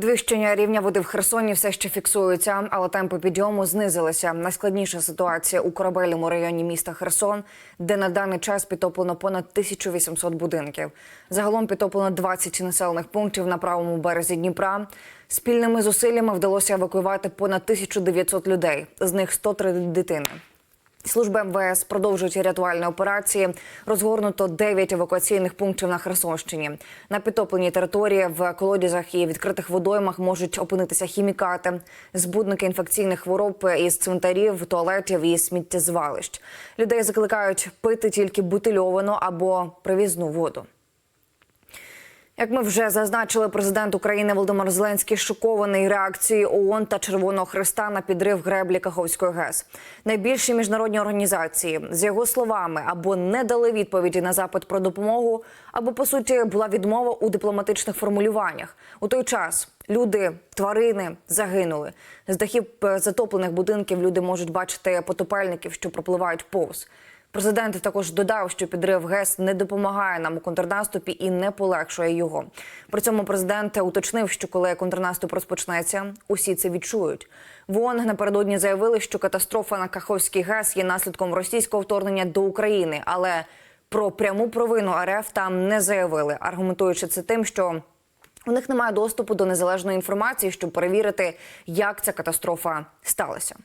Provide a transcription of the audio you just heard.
Підвищення рівня води в Херсоні все ще фіксується, але темпи підйому знизилися. Найскладніша ситуація у корабельному районі міста Херсон, де на даний час підтоплено понад 1800 будинків. Загалом підтоплено 20 населених пунктів на правому березі Дніпра. Спільними зусиллями вдалося евакуювати понад 1900 людей, з них 103 дитини. Служби МВС продовжують рятувальні операції. Розгорнуто 9 евакуаційних пунктів на Херсонщині. На підтопленій території в колодязях і відкритих водоймах можуть опинитися хімікати, збудники інфекційних хвороб із цвинтарів, туалетів і сміттєзвалищ. Людей закликають пити тільки бутильовану або привізну воду. Як ми вже зазначили, президент України Володимир Зеленський шокований реакцією ООН та Червоного Христа на підрив греблі Каховської ГЕС. Найбільші міжнародні організації, з його словами, або не дали відповіді на запит про допомогу, або по суті була відмова у дипломатичних формулюваннях. У той час люди, тварини загинули. З дахів е, затоплених будинків люди можуть бачити потопельників, що пропливають повз. Президент також додав, що підрив ГЕС не допомагає нам у контрнаступі і не полегшує його. При цьому президент уточнив, що коли контрнаступ розпочнеться, усі це відчують. В ООН напередодні заявили, що катастрофа на Каховський ГЕС є наслідком російського вторгнення до України, але про пряму провину РФ там не заявили, аргументуючи це тим, що у них немає доступу до незалежної інформації, щоб перевірити, як ця катастрофа сталася.